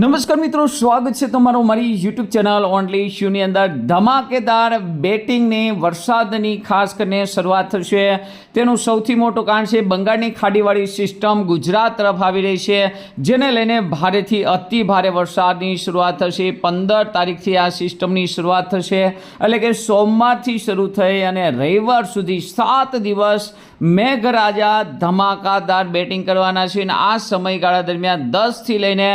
નમસ્કાર મિત્રો, સ્વાગત છે તમારું મારી યુટ્યુબ ચેનલ ઓનલી ઇશ્યુની અંદર. ધમાકેદાર બેટિંગની વરસાદની ખાસ કરીને શરૂઆત થશે. તેનું સૌથી મોટું કારણ છે બંગાળની ખાડીવાળી સિસ્ટમ ગુજરાત તરફ આવી રહી છે, જેને લઈને ભારેથી અતિ ભારે વરસાદની શરૂઆત થશે. પંદર તારીખથી આ સિસ્ટમની શરૂઆત થશે. એટલે કે સોમવારથી શરૂ થઈ અને રવિવાર સુધી સાત દિવસ મેઘરાજા ધમાકાદાર બેટિંગ કરવાના છે. અને આ સમયગાળા દરમિયાન દસથી લઈને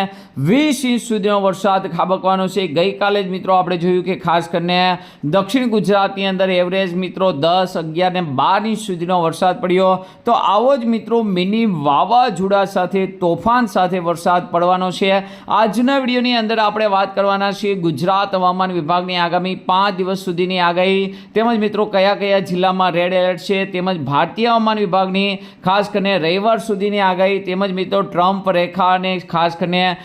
વીસ ઇંચ સુધીનો વરસાદ ખાબકવાનો છે. ગઈકાલે જ મિત્રો આપણે જોયું કે ખાસ કરીને દક્ષિણ ગુજરાતની અંદર એવરેજ મિત્રો દસ, અગિયાર ને બાર ઇંચ સુધીનો વરસાદ પડ્યો. તો આવો જ મિત્રો મિની વાવાઝોડા સાથે, તોફાન સાથે વરસાદ પડવાનો છે. આજના વિડીયોની અંદર આપણે વાત કરવાના છીએ ગુજરાત હવામાન વિભાગની આગામી પાંચ દિવસ સુધીની આગાહી. તેમજ મિત્રો કયા કયા જિલ્લામાં રેડ એલર્ટ છે, તેમજ ભારતીય હવામાન વિભાગની ખાસ કરીને રવિવાર સુધીની આગાહી. તેમજ મિત્રો ટ્રમ્પ રેખા અને ખાસ કરીને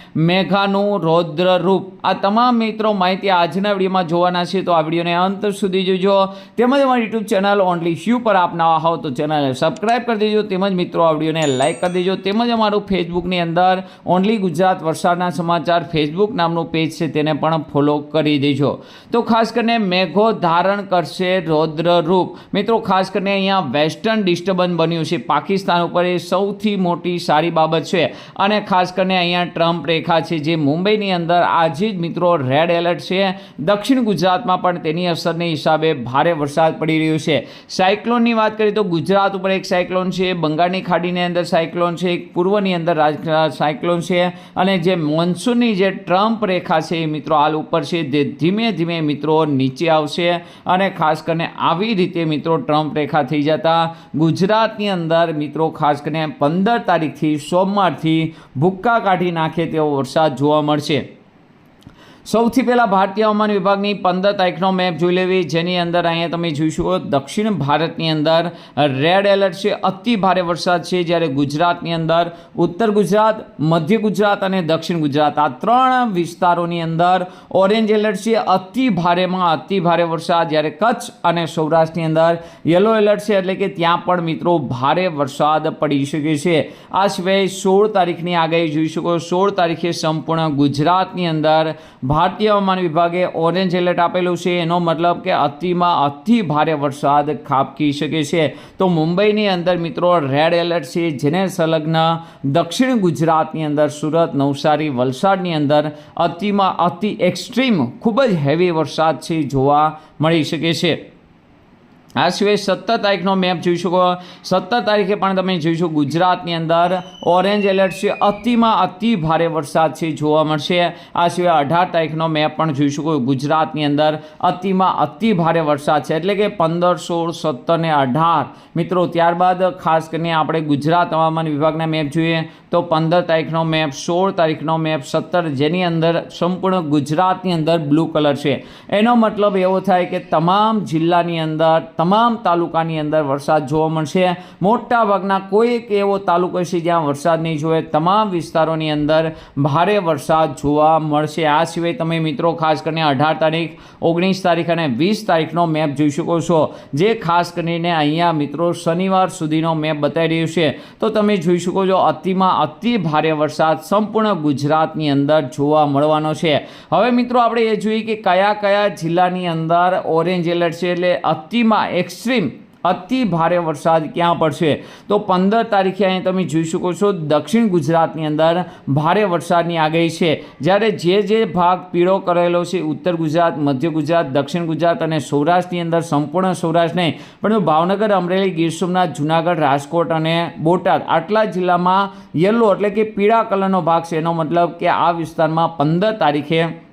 મેઘાનું રૌદ્ર રૂપ આ તમામ મિત્રો માહિતી આજના વિડીયોમાં જોવાના છે, તો આ વિડીયોને અંત સુધી જોજો. તેમજ અમારી યુટ્યુબ ચેનલ ઓનલી શ્યુ પર આપ નવા હોવ, તો ચેનલને સબસ્ક્રાઈબ કરી દેજો. તેમજ મિત્રો, આ વિડીયોને લાઇક કરી દેજો. તેમજ અમારું ફેસબુકની અંદર ઓનલી ગુજરાત વરસાદના સમાચાર ફેસબુક નામનું પેજ છે, તેને પણ ફોલો કરી દેજો. તો ખાસ કરીને મેઘો ધારણ કરશે રૌદ્ર રૂપ મિત્રો, ખાસ કરીને અહીંયા વેસ્ટર્ન ડિસ્ટર્બન્સ બન્યું છે. પાકિસ્તાન ઉપર એ સૌથી મોટી સારી બાબત છે. અને ખાસ કરીને અહીંયા ટ્રમ્પ રેખા છે, જે મુંબઈની અંદર આજે જ મિત્રો રેડ એલર્ટ છે. દક્ષિણ ગુજરાતમાં પણ તેની અસરને હિસાબે ભારે વરસાદ પડી રહ્યો છે. સાયક્લોનની વાત કરીએ તો ગુજરાત ઉપર એક સાયક્લોન છે, બંગાળની ખાડીની અંદર સાયક્લોન છે, એક પૂર્વની અંદર સાયક્લોન છે અને જે મોન્સૂનની જે ટ્રમ્પ રેખા છે એ મિત્રો હાલ ઉપર છે તે ધીમે ધીમે મિત્રો નીચે આવશે અને ખાસ કરીને આવી રીતે મિત્રો ટ્રમ્પ રેખા થઈ જતા ગુજરાતની અંદર મિત્રો ખાસ કરીને પંદર તારીખથી સોમવારથી ભૂક્કા કાઢી નાખે તેવો વરસાદ જોવા મળશે. સૌથી પહેલાં ભારતીય હવામાન વિભાગની પંદર તારીખનો મેપ જોઈ લેવી. જેની અંદર અહીંયા તમે જોઈશો દક્ષિણ ભારતની અંદર રેડ એલર્ટ છે. અતિ ભારે વરસાદ છે જ્યારે ગુજરાતની અંદર ઉત્તર ગુજરાત, મધ્ય ગુજરાત અને દક્ષિણ ગુજરાત. આ ત્રણ વિસ્તારોની અંદર ઓરેન્જ એલર્ટ છે. અતિ ભારેમાં અતિ ભારે વરસાદ. જ્યારે કચ્છ અને સૌરાષ્ટ્રની અંદર યલો એલર્ટ છે. એટલે કે ત્યાં પણ મિત્રો ભારે વરસાદ પડી શકે છે. આ સિવાય સોળ તારીખની આગાહી જોઈ શકો. સોળ તારીખે સંપૂર્ણ ગુજરાતની અંદર ભારતીય હવામાન વિભાગે ઓરેન્જ એલર્ટ આપેલું છે. એનો મતલબ કે અતિમાં અતિ ભારે વરસાદ ખાબકી શકે છે. તો મુંબઈની અંદર મિત્રો રેડ એલર્ટ છે, જેને સંલગ્ન દક્ષિણ ગુજરાતની અંદર સુરત, નવસારી, વલસાડની અંદર અતિમાં અતિ એક્સ્ટ્રીમ ખૂબ જ હેવી વરસાદ છે જોવા મળી શકે છે. આ સિવાય સત્તર તારીખનો મેપ જોઈ શકો. સત્તર તારીખે પણ તમે જોઈ શકો ગુજરાતની અંદર ઓરેન્જ એલર્ટ છે. અતિમાં અતિ ભારે વરસાદ છે જોવા મળશે. આ સિવાય અઢાર તારીખનો મેપ પણ જોઈ શકો. ગુજરાતની અંદર અતિમાં અતિ ભારે વરસાદ છે. એટલે કે પંદર, સોળ, સત્તર ને અઢાર. મિત્રો, ત્યારબાદ ખાસ કરીને આપણે ગુજરાત હવામાન વિભાગના મેપ જોઈએ. તો પંદર તારીખનો મેપ, સોળ તારીખનો મેપ, સત્તર જેની અંદર સંપૂર્ણ ગુજરાતની અંદર બ્લુ કલર છે. એનો મતલબ એવો થાય કે તમામ જિલ્લાની અંદર, તમામ તાલુકાની અંદર વરસાદ જોવા મળશે. મોટા ભાગના કોઈ એક એવો તાલુકો છે જ્યાં વરસાદ નહીં જોવે. તમામ વિસ્તારોની અંદર ભારે વરસાદ જોવા મળશે. આ સિવાય તમે મિત્રો, ખાસ કરીને અઢાર તારીખ, ઓગણીસ તારીખ અને વીસ તારીખનો મેપ જોઈ શકો છો. જે ખાસ કરીને અહીંયા મિત્રો શનિવાર સુધીનો મેપ બતાવી રહ્યું છે. તો તમે જોઈ શકો છો, અતિમાં અતિ ભારે વરસાદ સંપૂર્ણ ગુજરાતની અંદર જોવા મળવાનો છે. હવે મિત્રો આપણે એ જોઈએ કે કયા કયા જિલ્લાની અંદર ઓરેન્જ એલર્ટ છે એટલે અતિમાં એક્સ્ટ્રીમ અતિ ભારે વરસાદ ક્યાં પડશે? તો પંદર તારીખે અહીં તમે જોઈ શકો છો, દક્ષિણ ગુજરાતની અંદર ભારે વરસાદની આગાહી છે. જ્યારે જે જે ભાગ પીળો કરેલો છે, ઉત્તર ગુજરાત, મધ્ય ગુજરાત, દક્ષિણ ગુજરાત અને સૌરાષ્ટ્રની અંદર સંપૂર્ણ સૌરાષ્ટ્ર નહીં, પણ ભાવનગર, અમરેલી, ગીર સોમનાથ, જુનાગઢ, રાજકોટ અને બોટાદ આટલા જિલ્લામાં યલો એટલે કે પીળા કલરનો ભાગ છે. એનો મતલબ કે આ વિસ્તારમાં પંદર તારીખે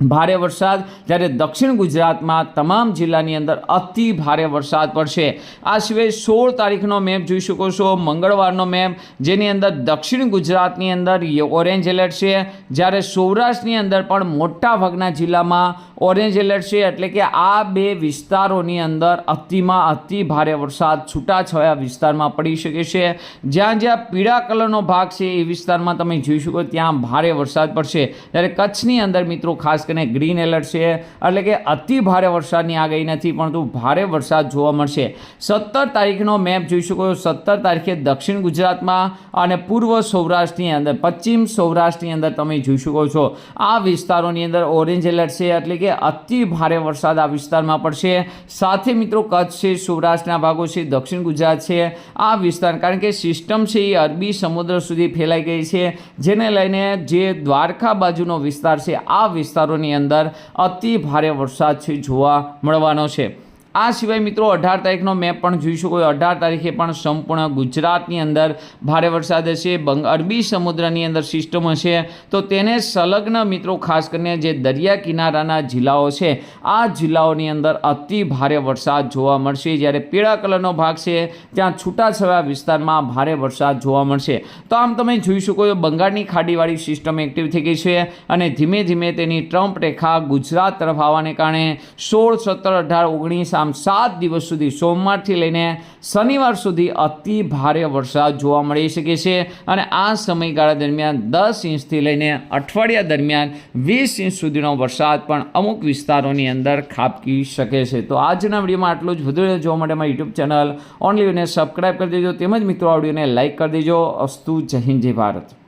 ભારે વરસાદ, જ્યારે દક્ષિણ ગુજરાતમાં તમામ જિલ્લાની અંદર અતિ ભારે વરસાદ પડશે. આ સિવાય સોળ તારીખનો મેપ જોઈ શકો છો. મંગળવારનો મેપ, જેની અંદર દક્ષિણ ગુજરાતની અંદર ઓરેન્જ એલર્ટ છે. જ્યારે સૌરાષ્ટ્રની અંદર પણ મોટાભાગના જિલ્લામાં ઓરેન્જ એલર્ટ છે. એટલે કે આ બે વિસ્તારોની અંદર અતિમાં અતિ ભારે વરસાદ છૂટાછવાયા વિસ્તારમાં પડી શકે છે. જ્યાં જ્યાં પીળા કલરનો ભાગ છે એ વિસ્તારમાં તમે જોઈ શકો ત્યાં ભારે વરસાદ પડશે. જ્યારે કચ્છની અંદર મિત્રો ખાસ કરીને ગ્રીન એલર્ટ છે. એટલે કે અતિ ભારે વરસાદની આગાહી નથી, પરંતુ ભારે વરસાદ જોવા મળશે. સત્તર તારીખનો મેપ જોઈ શકો છો. સત્તર તારીખે દક્ષિણ ગુજરાતમાં અને પૂર્વ સૌરાષ્ટ્રની અંદર, પશ્ચિમ સૌરાષ્ટ્રની અંદર તમે જોઈ શકો છો. આ વિસ્તારોની અંદર ઓરેન્જ એલર્ટ છે, એટલે કે અતિ ભારે વરસાદ આ વિસ્તારમાં પડશે. સાથે મિત્રો, કચ્છ છે, સૌરાષ્ટ્રના ભાગો છે, દક્ષિણ ગુજરાત છે. આ વિસ્તાર, કારણ કે સિસ્ટમ છે એ અરબી સમુદ્ર સુધી ફેલાઈ ગઈ છે. જેને લઈને જે દ્વારકા બાજુનો વિસ્તાર છે, આ વિસ્તારોની અંદર અતિ ભારે વરસાદ છે જોવા મળવાનો છે. આ સિવાય મિત્રો અઢાર તારીખનો મેપ પણ જોઈ શકો અઢાર તારીખે પણ સંપૂર્ણ ગુજરાતની અંદર ભારે વરસાદ હશે, બંગ, અરબી સમુદ્રની અંદર સિસ્ટમ હશે. તો તેને સંલગ્ન મિત્રો ખાસ કરીને જે દરિયા કિનારાના જિલ્લાઓ છે, આ જિલ્લાઓની અંદર અતિ ભારે વરસાદ જોવા મળશે. જ્યારે પીળા કલરનો ભાગ છે, ત્યાં છૂટાછવાયા વિસ્તારમાં ભારે વરસાદ જોવા મળશે. તો આમ તમે જોઈ શકો છો, બંગાળની ખાડીવાળી સિસ્ટમ એક્ટિવ થઈ ગઈ છે અને ધીમે ધીમે તેની ટ્રમ્પ રેખા ગુજરાત તરફ આવવાને કારણે સોળ, સત્તર, અઢાર, ઓગણીસ આમ સાત દિવસ સુધી સોમવારથી લઈને શનિવાર સુધી અતિ ભારે વરસાદ જોવા મળી શકે છે અને આ સમયગાળા દરમિયાન દસ ઇંચથી લઈને અઠવાડિયા દરમિયાન વીસ ઇંચ સુધીનો વરસાદ પણ અમુક વિસ્તારોની અંદર ખાબકી શકે છે. તો આજના વિડીયોમાં આટલું જ. વધુ જોવા માટે મારી યુટ્યુબ ચેનલ ઓનલી સબસ્ક્રાઈબ કરી દેજો. તેમજ મિત્રો, આ વિડીયોને લાઇક કરી દેજો. અસ્તુ જય હિન્દ, જય ભારત.